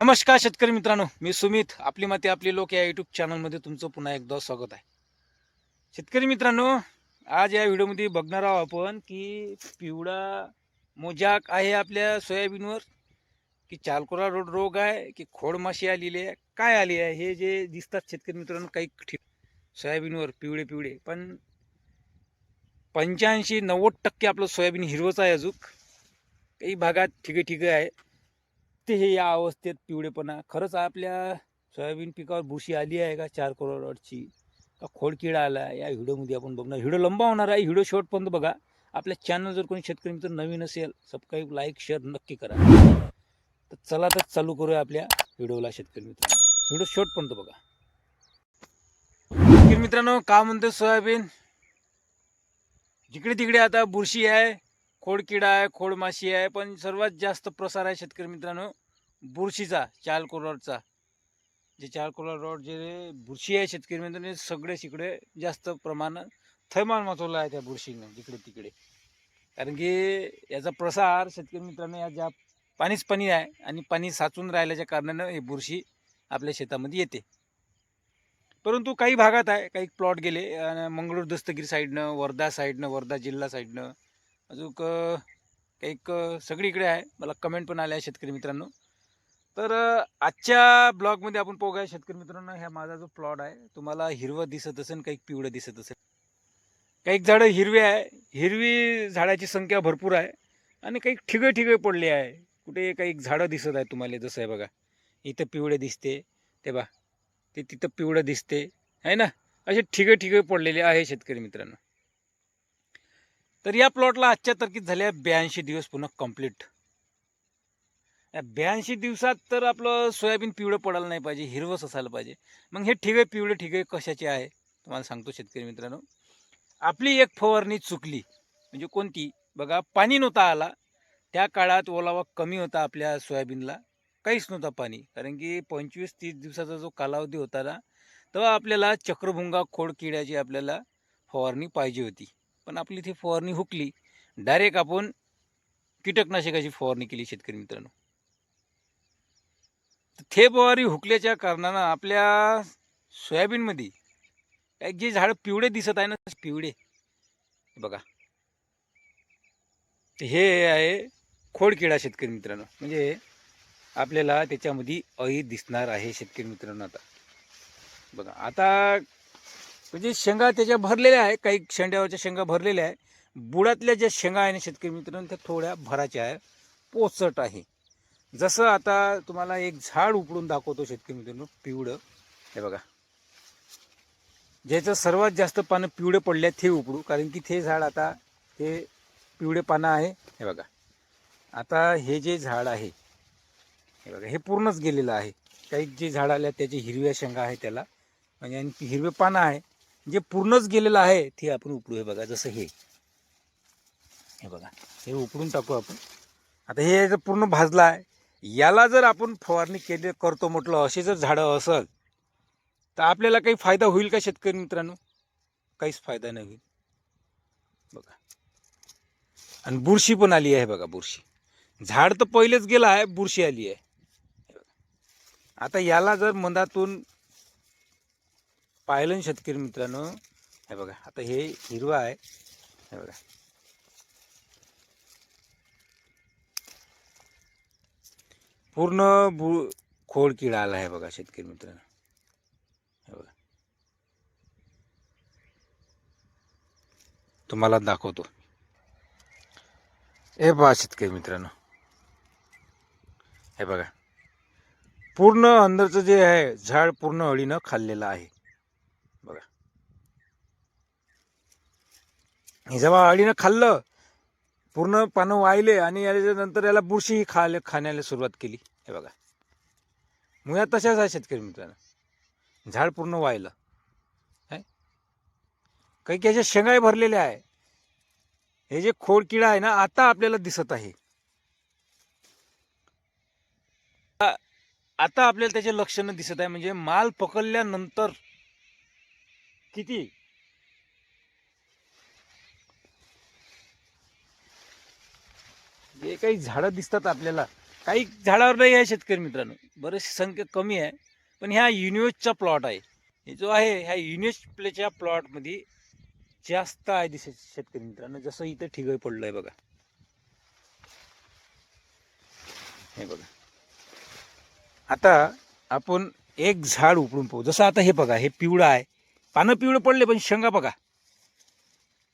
नमस्कार शेतकरी मित्रांनो मी सुमित. आपली माती आपली लोक या युट्यूब चॅनलमध्ये तुमचं पुन्हा एकदा स्वागत आहे. शेतकरी मित्रांनो आज या व्हिडिओमध्ये बघणार आहोत आपण की पिवळा मोजाक आहे आपल्या सोयाबीनवर की चालकोरा रोड रोग आहे की खोडमाशी आलेली आहे काय आली आहे हे जे दिसतात शेतकरी मित्रांनो काही ठिक सोयाबीनवर पिवळे पिवळे. पण पंच्याऐंशी नव्वद टक्के आपलं सोयाबीन हिरवंच आहे अजून. काही भागात ठिके ठिके आहे. ते हे या अवस्थेत पिवळेपणा. खरंच आपल्या सोयाबीन पिकावर बुरशी आली आहे का? चार करोडची का खोडकिडा आला? आहे या व्हिडिओमध्ये आपण बघणार. व्हिडिओ लंबा होणार आहे. व्हिडिओ शॉर्टपर्यंत बघा. आपल्या चॅनल जर कोणी शेतकरी मित्र नवीन असेल सबस्क्राईब लाईक शेअर नक्की करा. तर चला तर चालू करूया आपल्या व्हिडिओला शेतकरी मित्र. व्हिडिओ शॉर्टपर्यंत बघा. शेतकरी मित्रांनो का म्हणते सोयाबीन? जिकडे तिकडे आता बुरशी आहे. खोडकिडा आहे खोडमाशी आहे पण सर्वात जास्त प्रसार आहे शेतकरी मित्रांनो बुरशीचा चालको कोरडचा जे चाल कोरड रोड जे बुरशी आहे शेतकरी मित्रांनो सगळे तिकडे जास्त प्रमाणात थैमान माचवला आहे त्या बुरशीनं जिकडे तिकडे. कारण की याचा प्रसार शेतकरी मित्रांनो या ज्या पाणीच पाणी आहे आणि पाणी साचून राहिल्याच्या कारणानं हे बुरशी आपल्या शेतामध्ये येते. परंतु काही भागात आहे काही प्लॉट गेले मंगळूर दस्तगिरी साईडनं वर्धा साईडनं वर्धा जिल्हा साईडनं अजून काही सगळीकडे आहे. मला कमेंट पण आल्या शेतकरी मित्रांनो. तर आजच्या ब्लॉगमध्ये आपण पाहूया शेतकरी मित्रांनो ह्या माझा जो प्लॉट आहे तुम्हाला हिरवं दिसत असेल काही पिवळं दिसत असेल. काही झाडं हिरवी आहे. हिरवी झाडाची संख्या भरपूर आहे. आणि काही ठिगे ठिगे पडले आहे. कुठे काही झाडं दिसत आहे तुम्हाला जसं आहे बघा. इथं पिवळे दिसते. ते बा ते तिथं पिवळं दिसते. आहे ना? असे ठिगे ठिगे पडलेले आहे शेतकरी मित्रांनो. तर या प्लॉटला आजच्या तारखेत झाल्या ब्याऐंशी दिवस पुन्हा कंप्लीट. ब्याऐंशी दिवसात तर आपलं सोयाबीन पिवळं पडायला नाही पाहिजे हिरवंच असायला पाहिजे. मग हे ठिगे पिवळे ठिगे कशाचे आहे? तुम्हाला सांगतो शेतकरी मित्रांनो. आपली एक फवारणी चुकली म्हणजे कोणती? बघा पाणी नव्हता आला. त्या काळात ओलावा कमी होता आपल्या सोयाबीनला. काहीच नव्हता पाणी कारण की पंचवीस तीस दिवसाचा जो कालावधी होता ना तेव्हा आपल्याला चक्रभुंगा खोड किड्याची आपल्याला फवारणी पाहिजे होती. पण आपली ती फवारणी हुकली डायरेक्ट आपण कीटकनाशकाची फवारणी केली शेतकरी मित्रांनो. थे फवारी फवारणी हुकल्याच्या कारणानं आपल्या सोयाबीनमध्ये जे झाडं पिवळे दिसत आहे ना पिवळे. बघा. हे आहे खोडकिडा शेतकरी मित्रांनो. म्हणजे आपल्याला त्याच्यामध्ये अळी दिसणार आहे शेतकरी मित्रांनो आता. बघा आता म्हणजे शेंगा त्याच्या भरलेल्या आहे काही शेंड्यावरच्या शेंगा भरलेल्या आहे. बुडातल्या ज्या शेंगा आहे ना शेतकरी मित्रांनो त्या थोड्या भराच्या आहे. पोचट आहे. जसं आता तुम्हाला एक झाड उपडून दाखवतो शेतकरी मित्रांनो पिवळं. हे बघा. ज्याचं सर्वात जास्त पानं पिवळे पडले ते उपडू कारण की ते झाड आता ते पिवळे पानं आहे. हे बघा. आता हे जे झाड आहे हे बघा हे पूर्णच गेलेलं आहे. काही जे झाड आल्या त्याची हिरव्या शेंगा आहे त्याला. म्हणजे आणि हिरवे पानं आहे. जे पूर्णच गेलेलं आहे ते आपण उपडू हे बघा जसं हे. हे बघा हे उपडून टाकू आपण. आता हे जर पूर्ण भाजलं आहे याला जर आपण फवारणी केली करतो म्हटलं असे जर झाडं असल तर आपल्याला काही फायदा होईल का शेतकरी मित्रांनो? काहीच फायदा नाही होईल. बघा. आणि बुरशी पण आली आहे बघा बुरशी. झाड तर पहिलेच गेलं आहे बुरशी आली आहे. हे बघा. आता याला जर मधातून पाहिलं ना शेतकरी मित्रांनो? हे बघा आता हे हिरवा आहे. हे बघा. पूर्ण बु खोड किडा आला आहे बघा शेतकरी मित्रांनो. हे बघा. तुम्हाला दाखवतो. हे पहा शेतकरी मित्रांनो. हे बघा. पूर्ण अंदरचं जे आहे झाड पूर्ण अळीनं खाल्लेलं आहे बघा हे जेव्हा अळीनं खाल्लं पूर्ण पानं वाहिले आणि याच्या नंतर याला बुरशी खायला खाण्याला सुरुवात केली. हे बघा. मुळ्या तशाच आहे शेतकरी मित्रांनो. झाड पूर्ण वाहिलं. है? काही त्याच्या शेंगाही भरलेल्या आहे. हे जे खोडकिडा आहे ना आता आपल्याला दिसत आहे. आता आपल्याला त्याचे लक्षणं दिसत आहे. म्हणजे माल पकडल्यानंतर किती? हे काही झाडं दिसतात आपल्याला. काही झाडावर नाही आहे शेतकरी मित्रांनो. बरेचशी संख्या कमी आहे. पण ह्या युनिव्हर्सचा प्लॉट आहे. हे जो आहे ह्या युनिव्हर्सच्या प्लॉटमध्ये जास्त आहे दिस शेतकरी मित्रांनो. जसं इथं ठिगळ पडलं आहे बघा. हे बघा. आता आपण एक झाड उपडून पाहू. जसं आता हे बघा हे पिवळं आहे. पानं पिवळं पडले पण शेंगा बघा.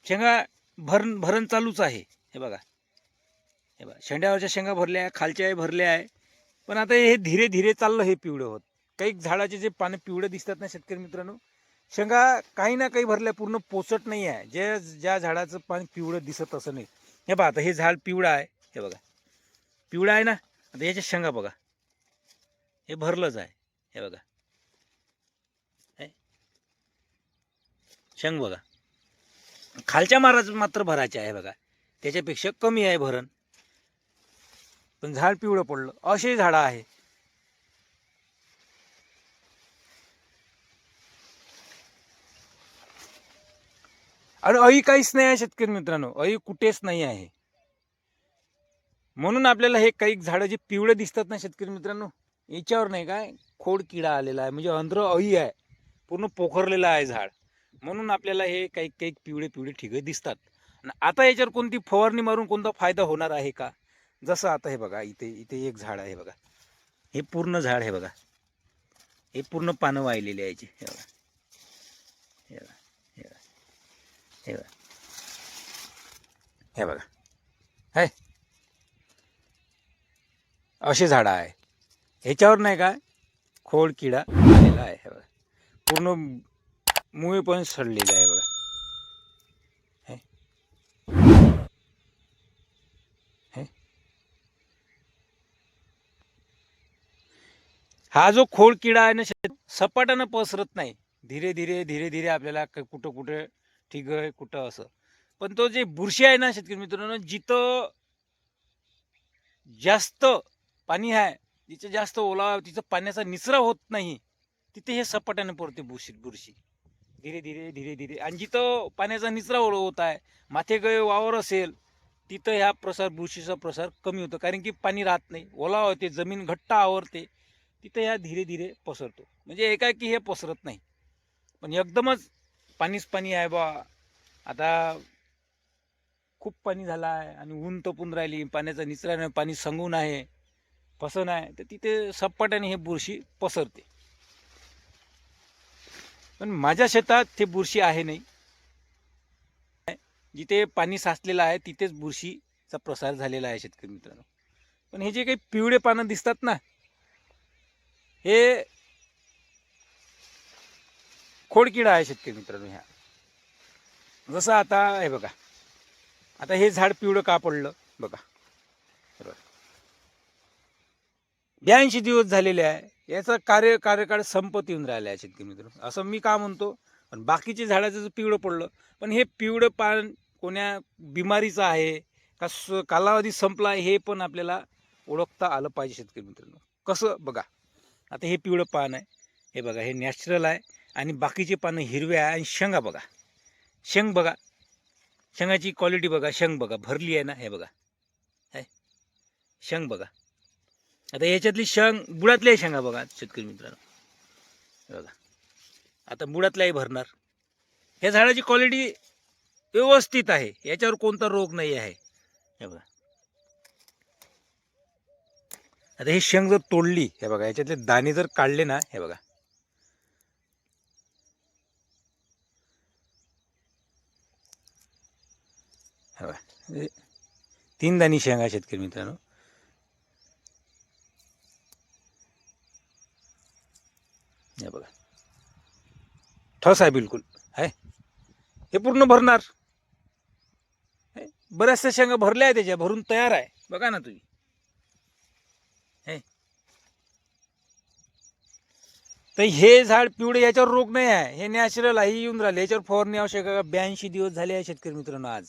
शेंगा भरण भरण चालूच आहे. हे बघा. हे बघा शेंड्यावरच्या शेंगा भरल्या आहे खालच्याही भरल्या आहे. पण आता हे धीरे धीरे चाललं हे पिवळं होत. काही झाडाचे जे पानं पिवळं दिसतात ना शेतकरी मित्रांनो शेंगा काही ना काही भरल्या पूर्ण पोचट नाही आहे. जे ज्या झाडाचं पान पिवळं दिसत असं नाही. हे बघा आता हे झाड पिवळं आहे. हे बघा पिवळं आहे ना? आता याच्या शेंगा बघा. हे भरलंच आहे. हे बघा. हे. शेंग बघा. खालच्या माराच मात्र भरायचे आहे बघा. त्याच्यापेक्षा कमी आहे भरण. पण झाड पिवळं पडलं. असे झाडं आहे. अरे अळी काहीच नाही आहे शेतकरी मित्रांनो. अळी कुठेच नाही आहे. म्हणून आपल्याला हे काही झाडं जे पिवळे दिसतात ना शेतकरी मित्रांनो याच्यावर नाही काय खोड किडा आलेला आहे. म्हणजे अंध्र अळी आहे. पूर्ण पोखरलेलं आहे झाड. म्हणून आपल्याला हे काही काही पिवळे पिवळे ठिगे दिसतात. आणि आता याच्यावर कोणती फवारणी मारून कोणता फायदा होणार आहे का? जसं आता हे बघा इथे इथे एक झाड आहे बघा. हे पूर्ण झाड आहे बघा. हे पूर्ण पानं वाहिलेली आहे हे बघा. हे बघा. हे बघा. हे बघा. हे बघा. असे झाडं आहे. ह्याच्यावर नाही का खोड किडा आलेला आहे हे बघा. पूर्ण मुळे पण सडलेली आहे बघा. हा जो खोड किडा आहे ना शेत सपाटानं पसरत नाही. धीरे धीरे धीरे धीरे आपल्याला कुठं कुठं ठीक आहे कुठं असं. पण तो जे बुरशी आहे ना शेतकरी मित्रांनो जिथं जास्त पाणी आहे जिथं जास्त ओलावा तिथं पाण्याचा निचरा होत नाही तिथे हे सपाट्याने पडते बुरशी बुरशी. धीरे धीरे धीरे धीरे. आणि जिथं पाण्याचा निचरा ओळ- होत आहे माथे वावर असेल तिथं ह्या प्रसार बुरशीचा प्रसार कमी होतो. कारण की पाणी राहत नाही. ओलावा होते जमीन घट्ट आवरते. तिथं ह्या धीरे धीरे पसरतो. म्हणजे एकाएकी हे पसरत नाही. पण एकदमच पाणीच पाणी आहे बा आता खूप पाणी झालं आहे आणि ऊन तपून राहिली. पाण्याचा निचरा नाही पाणी सांगून आहे फसन आहे तर तिथे सपाट्याने हे बुरशी पसरते. पण माझ्या शेतात ते बुरशी आहे नाही. जिथे पाणी साचलेलं आहे तिथेच बुरशीचा प्रसार झालेला आहे शेतकरी मित्रांनो. पण हे जे काही पिवळे पानं दिसतात ना हे खोडकिडा आहे शेतकरी मित्रांनो ह्या. जसं आता हे बघा. आता हे झाड पिवळं का पडलं? बघा. बरोबर. ब्याऐंशी दिवस झालेले आहे. याचा कार्य कार्यकाळ संपत येऊन राहिला आहे शेतकरी मित्रांनो. असं मी का म्हणतो? पण बाकीचे झाडाचं जर पिवळं पडलं पण हे पिवळं पान कोण्या बिमारीचं आहे का स कालावधी संपला आहे हे पण आपल्याला ओळखता आलं पाहिजे शेतकरी मित्रांनो. कसं? बघा. आता हे पिवळं पान आहे. हे बघा हे नॅचरल आहे. आणि बाकीचे पानं हिरवे आहे आणि शेंगा बघा. शेंग बघा. शेंगाची क्वालिटी बघा शेंग बघा. भरली आहे ना हे बघा. हे शेंग बघा. आता याच्यातली शेंग बुडातल्या शेंगा बघा शेतकरी मित्रांनो. बघा. आता बुडातल्याही भरणार. ह्या झाडाची क्वालिटी व्यवस्थित आहे. याच्यावर कोणता रोग नाही आहे. हे बघा. आता हे शेंग जर तोडली हे बघा याच्यातले दाणे जर काढले ना हे बघा. हे बघा तीन दाणी शेंगा शेतकरी मित्रांनो. हे बघा. ठस आहे बिलकुल आहे. हे पूर्ण भरणार. बऱ्याचशा शेंगा भरल्या आहे त्याच्या भरून तयार आहे. बघा ना तुम्ही. हे. तर हे झाड पिवळे याच्यावर रोग नाही आहे. हे नॅचरल आहे येऊन राहिले. याच्यावर फवारणी आवश्यक आहे ब्याऐंशी दिवस झाले आहे शेतकरी मित्रांनो आज.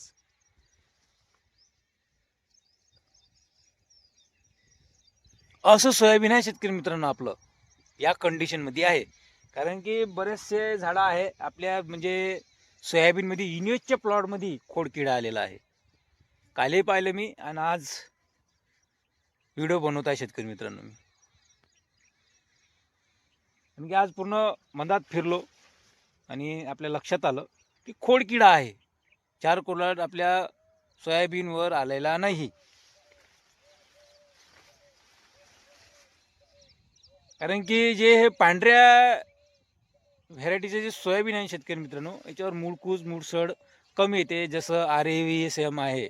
असं सोयाबीन आहे शेतकरी मित्रांनो आपलं. या कंडिशनमध्ये आहे. कारण की बरेचसे झाडं आहे आपल्या म्हणजे सोयाबीनमध्ये युनिव्हर्सच्या प्लॉटमध्ये खोडकिडा आलेला आहे. कालही पाहिलं मी आणि आज व्हिडिओ बनवत आहे शेतकरी मित्रांनो मी. कारण की आज पूर्ण मधात फिरलो आणि आपल्या लक्षात आलं की खोडकिडा आहे. चार कोलाट आपल्या सोयाबीनवर आलेला नाही. कारण की जे हे पांढऱ्या व्हरायटीचे जे सोयाबीन आहे शेतकरी मित्रांनो याच्यावर मुळकूज मुळसड कमी येते. जसं R A V S M आहे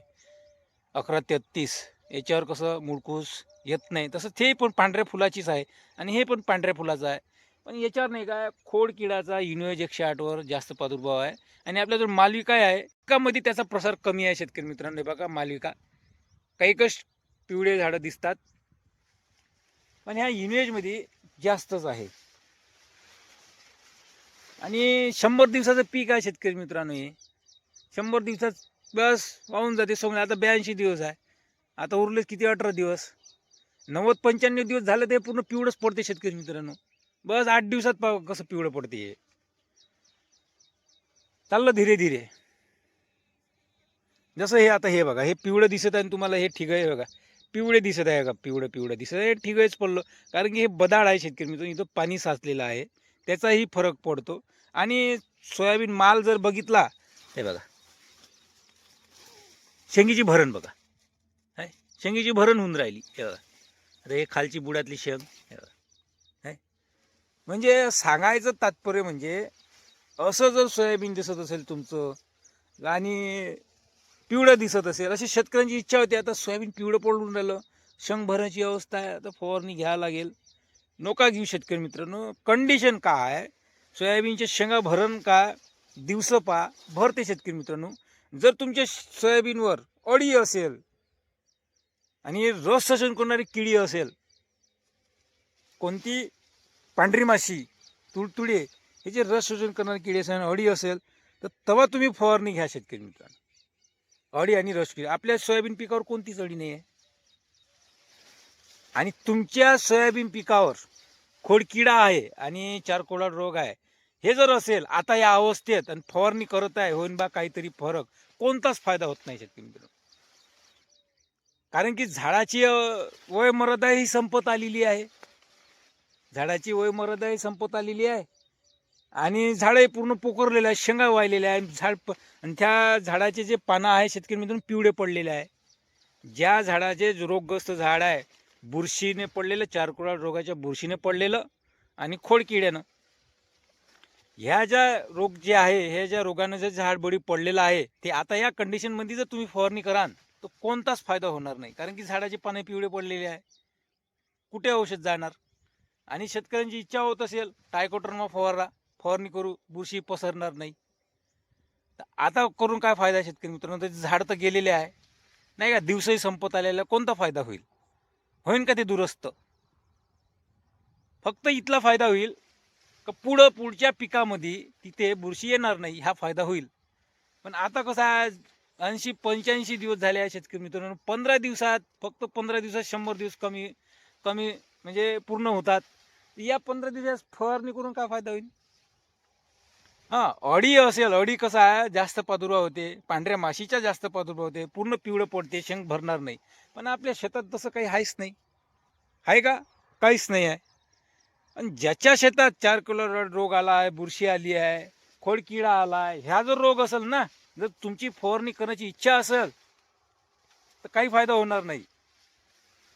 अकरा तेहत्तीस याच्यावर कसं मुळकूस येत नाही. तसं ते पण पांढऱ्या फुलाचीच आहे आणि हे पण पांढऱ्या फुलाचं आहे. पण याच्यावर नाही काय खोड किडाचा युनिवेज एकशे आठवर जास्त प्रादुर्भाव आहे. आणि आपल्याजवळ मालविका आहे. एकामध्ये त्याचा प्रसार कमी आहे शेतकरी मित्रांनो. हे बघा मालविका. काही कश पिवळे झाडं दिसतात. पण ह्या युनिवेजमध्ये जास्तच आहे. आणि शंभर दिवसाचं पीक आहे शेतकरी मित्रांनो हे. शंभर दिवसात बस वाहून जाते. सोमने आता ब्याऐंशी दिवस आहे. आता उरले किती अठरा दिवस? नव्वद पंच्याण्णव दिवस झालं ते पूर्ण पिवळंच पडते शेतकरी मित्रांनो. बस आठ दिवसात पा कसं पिवळं पडते हे. चाललं धीरे धीरे. जसं हे आता हे बघा हे पिवळं दिसत आहे आणि तुम्हाला हे ठिगं आहे बघा. पिवळे दिसत आहे का? पिवळं पिवळं दिसत आहे. हे पडलं. कारण की हे बदाळ आहे शेतकरी मित्रांनो इथं पाणी साचलेलं आहे. त्याचाही फरक पडतो. आणि सोयाबीन माल जर बघितला हे बघा. शेंगीची भरण बघा. शेंगेची भरण होऊन राहिली. आता हे खालची बुडातली शेंग. हाय म्हणजे सांगायचं तात्पर्य म्हणजे असं जर सोयाबीन दिसत असेल तुमचं आणि पिवळं दिसत असेल अशी शेतकऱ्यांची इच्छा होती आता सोयाबीन पिवळं पडून राहिलं शेंग भरण्याची अवस्था आहे आता फवारणी घ्यावं लागेल. नका घेऊ शेतकरी मित्रांनो. कंडिशन काय आहे? सोयाबीनच्या शेंगा भरण का दिवसं पा भरते शेतकरी मित्रांनो. जर तुमच्या सोयाबीनवर अळी असेल आणि रस शोषण करणारी किडी असेल कोणती? पांढरी माशी तुडतुडे हे जे रस शोषण करणारी किडी असेल अळी असेल तर तेव्हा तुम्ही फवारणी घ्या शेतकरी मित्रांनो. अळी आणि रस किडी. आपल्या सोयाबीन पिकावर कोणतीच अळी नाही आहे आणि तुमच्या सोयाबीन पिकावर खोडकिडा आहे आणि चारकोळा रोग आहे हे जर असेल आता या अवस्थेत आणि फवारणी करत आहे होईन बा काहीतरी फरक कोणताच फायदा होत नाही शेतकरी मित्र कारण की झाडाची वयमर्यादा ही संपत आलेली आहे. झाडाची वयमर्यादा ही संपत आलेली आहे. आणि झाडं पूर्ण पोखरलेलं आहे शेंगा वाहिलेल्या आहे झाड प- आणि त्या झाडाचे जे पानं आहे शेतकऱ्यांमधून पिवळे पडलेले आहे ज्या झाडाचे रोगग्रस्त झाड आहे बुरशीने पडलेलं चारकुराळ रोगाच्या बुरशीने पडलेलं आणि खोडकिड्यानं ह्या ज्या रोग जे आहे ह्या ज्या रोगानं जे झाड बळी पडलेलं आहे ते आता या कंडिशनमध्ये जर तुम्ही फवारणी कराल तो कोणताच फायदा होणार नाही. कारण की झाडाचे पाने पिवळे पडलेले आहे. कुठे औषध जाणार? आणि शेतकऱ्यांची इच्छा होत असेल टायकोटर्मा फवारा फवारणी करू बुरशी पसरणार नाही. तर आता करून काय फायदा आहे शेतकरी मित्रांनो? त्याचे झाड तर गेलेले आहे. नाही का? दिवसही संपत आलेला कोणता फायदा होईल? होईन का ते दुरुस्त? फक्त इथला फायदा होईल का पुढं पुढच्या पिकामध्ये तिथे बुरशी येणार नाही हा फायदा होईल. पण आता कसं आहे ऐंशी पंच्याऐंशी दिवस झाले आहे शेतकरी मित्रांनो. पंधरा दिवसात फक्त पंधरा दिवसात शंभर दिवस कमी कमी म्हणजे पूर्ण होतात. या पंधरा दिवसात फवारणी करून काय फायदा होईल? हां अडी असेल अडी कसं आहे जास्त प्रादुर्भाव होते पांढऱ्या माशीचा जास्त प्रादुर्भाव होते पूर्ण पिवळं पडते शेंग भरणार नाही. पण आपल्या शेतात तसं काही आहेच नाही. आहे का? काहीच नाही आहे. आणि ज्याच्या शेतात चार कलर रोग आला आहे बुरशी आली आहे खोडकिडा आला आहे ह्या जर रोग असेल ना जर तुमची फवारणी करण्याची इच्छा असेल तर काही फायदा होणार नाही.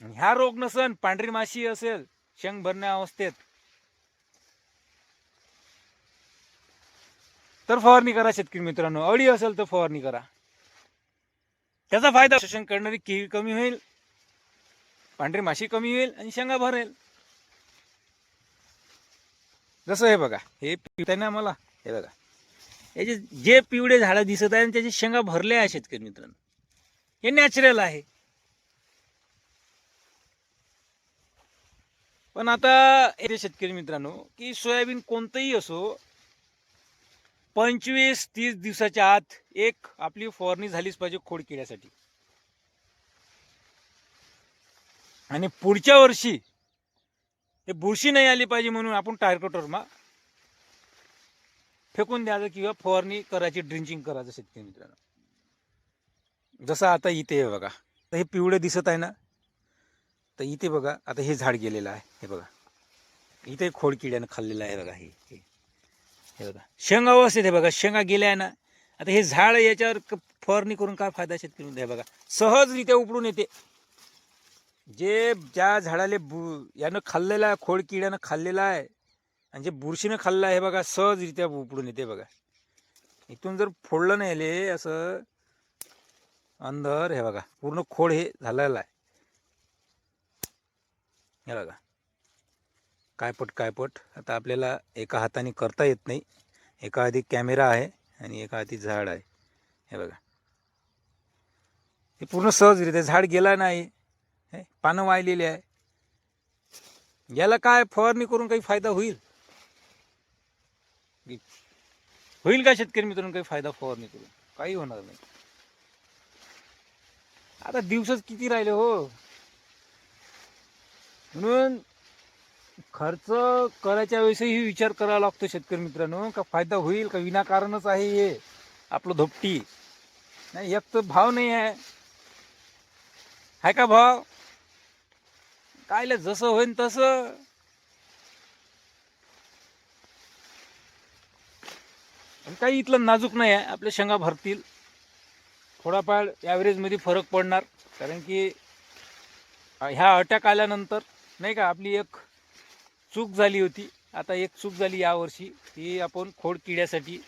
ह्या रोग नसन पांढरी माशी असेल शेंग भरण्या अवस्थेत. तर फवारणी करा शेतकरी मित्रांनो. अळी असेल तर फवारणी करा. त्याचा फायदा शोषण करणारी किड कमी होईल पांढरी माशी कमी होईल आणि शेंगा भरेल. जसं हे बघा हे पित ना मला हे बघा. याचे जे पिवळे झाडं दिसत आहे त्याचे शेंगा भरले आहे शेतकरी मित्रांनो. हे नॅचरल आहे. पण आता हे शेतकरी मित्रांनो की सोयाबीन कोणतंही असो पंचवीस तीस दिवसाच्या आत एक आपली फवारणी झालीच पाहिजे खोड किड्यासाठी. आणि पुढच्या वर्षी हे बुरशी नाही आली पाहिजे म्हणून आपण टायरकोटरमा फेकून द्यायचं किंवा फवारणी करायची ड्रिंचिंग करायचं शेतकरी मित्रांनो. जसं आता इथे आहे बघा. तर हे पिवळे दिसत आहे ना? तर इथे बघा आता हे झाड गेलेलं आहे. हे बघा. इथे खोड किड्यानं खाल्लेलं आहे बघा हे. हे बघा. शेंगा अवस्थेत आहे बघा. शेंगा गेल्या आहे ना आता हे झाड याच्यावर फवारणी करून काय फायदा शेतकरी हे बघा. सहजरित्या उपडून येते. जे ज्या झाडाले बु यानं खाल्लेलं आहे खोड किड्यानं खाल्लेलं आहे आणि जे बुरशीनं खाल्लं आहे हे बघा सहजरित्या उपडून येते बघा. इथून जर फोडलं नाही आले असं अंदर हे बघा. पूर्ण खोड हे झालेलं आहे. हे बघा. कायपट कायपट आता आपल्याला एका हाताने करता येत नाही. एका हाती कॅमेरा आहे आणि एका हाती झाड आहे. हे बघा. हे पूर्ण सहजरित्या झाड गेला नाही. हे पानं वाळलेली आहे. याला काय फवारणी करून काही फायदा होईल? होईल का शेतकरी मित्रांनो काही फायदा फवारणी करून? काही होणार नाही. आता दिवसच किती राहिले हो? म्हणून खर्च करायच्या वेळेसही विचार करावा लागतो शेतकरी मित्रांनो. का फायदा होईल का विनाकारणच आहे हे? आपलं धोपटी. नाही एक तर भाव नाही आहे. हाय का भाव? कायले जसं होईन तसं. आणि काही इथलं नाजूक नाही आहे. आपल्या शेंगा भरतील. थोडाफार ॲव्हरेजमध्ये फरक पडणार. कारण की ह्या अटॅक आल्यानंतर नाही का आपली एक चूक झाली होती. आता एक चूक झाली यावर्षी ती आपण खोड किड्यासाठी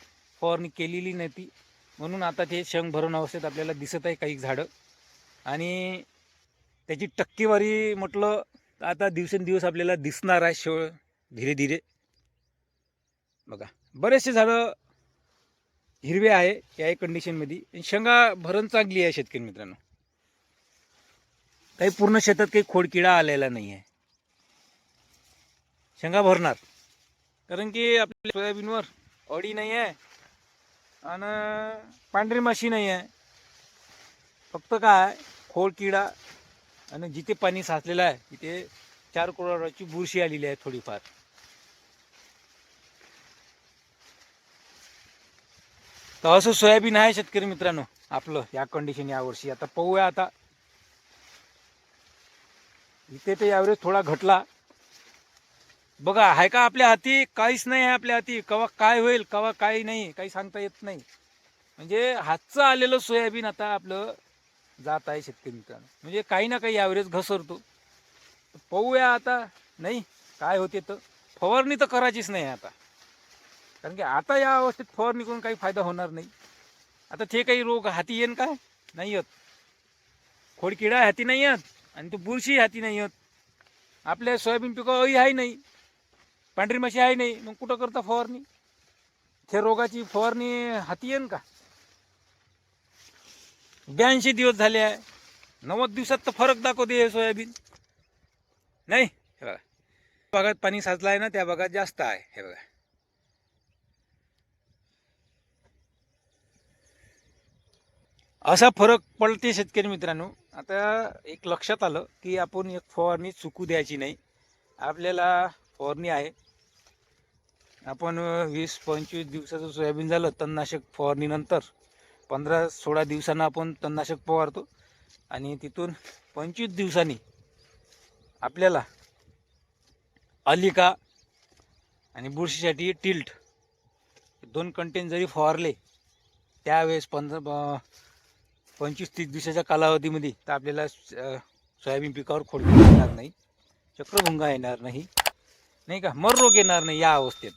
फवारणी केलेली नव्हती. म्हणून आता ते शेंग भरून अवस्थेत आपल्याला दिसत आहे काही झाडं. आणि त्याची टक्केवारी म्हटलं तर आता दिवसेंदिवस आपल्याला दिसणार आहे शेवळ धीरे धीरे. बघा बरेचसे झाडं हिरवे आहे याही कंडिशनमध्ये शेंगा भरण चांगली आहे शेतकरी मित्रांनो. काही पूर्ण शेतात काही खोडकिडा आलेला नाही आहे शेंगा भरणार. कारण की आपल्या सोयाबीनवर अडी नाही आहे आणि पांढरी माशी नाही आहे फक्त काय खोड किडा आणि जिथे पाणी साचलेलं आहे तिथे चार करोडाची बुरशी आलेली आहे थोडीफार. तर असं सोयाबीन आहे शेतकरी मित्रांनो आपलं या कंडिशन यावर्षी आता पाहूया आता. इथे ते ॲव्हरेज थोडा घटला. बघा आहे का आपल्या हाती? काहीच नाही आहे आपल्या हाती. कवा काय होईल कवा काय नाही काही सांगता येत नाही. म्हणजे हातचं आलेलं सोयाबीन आता आपलं जात आहे शेतकरी मित्रांनो. म्हणजे काही ना काही ॲव्हरेज घसरतो. पाहूया आता. नाही काय होते तर? फवारणी तर करायचीच नाही आता. कारण की आता या अवस्थेत फवारणी करून काही फायदा होणार नाही. आता ते काही रोग हाती येईन काय? नाही येत. खोडकिडा हाती नाही येत आणि तो बुरशी हाती नाही येत. आपल्या सोयाबीन पिकं अळी आहे नाही. पांढरी माशी आहे नाही. मग कुठं करता फवारणी? ते रोगाची फवारणी हाती येईन का? ब्याऐंशी दिवस झाले आहे. नव्वद दिवसात तर फरक दाखवते हे सोयाबीन. नाही? हे बघा. भागात पाणी साचलं आहे ना त्या भागात जास्त आहे. हे बघा. असा फरक पडते शेतकरी मित्रांनो. आता एक लक्षात आलं की आपण एक फवारणी चुकू द्यायची नाही. आपल्याला फवारणी आहे. आपण वीस पंचवीस दिवसाचं सोयाबीन झालं तणनाशक फवारणीनंतर पंधरा सोळा दिवसांना आपण तणनाशक फवारतो. आणि तिथून पंचवीस दिवसांनी आपल्याला अलिका आणि बुरशीसाठी टिल्ट दोन कंटेन जरी फवारले त्यावेळेस पंधरा पंचवीस तीस दिवसाच्या कालावधीमध्ये तर आपल्याला सोयाबीन पिकावर खोडकी येणार नाही चक्रभुंगा येणार नाही नाही का? मर रोग येणार नाही या अवस्थेत.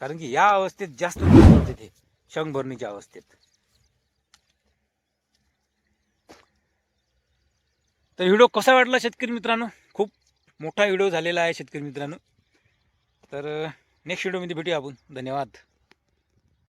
कारण की या अवस्थेत जास्त त्रास ते शंख भरणीच्या अवस्थेत. तर व्हिडिओ कसा वाटला शेतकरी मित्रांनो? खूप मोठा व्हिडिओ झालेला आहे शेतकरी मित्रांनो. तर नेक्स्ट व्हिडिओमध्ये भेटूया आपण. धन्यवाद.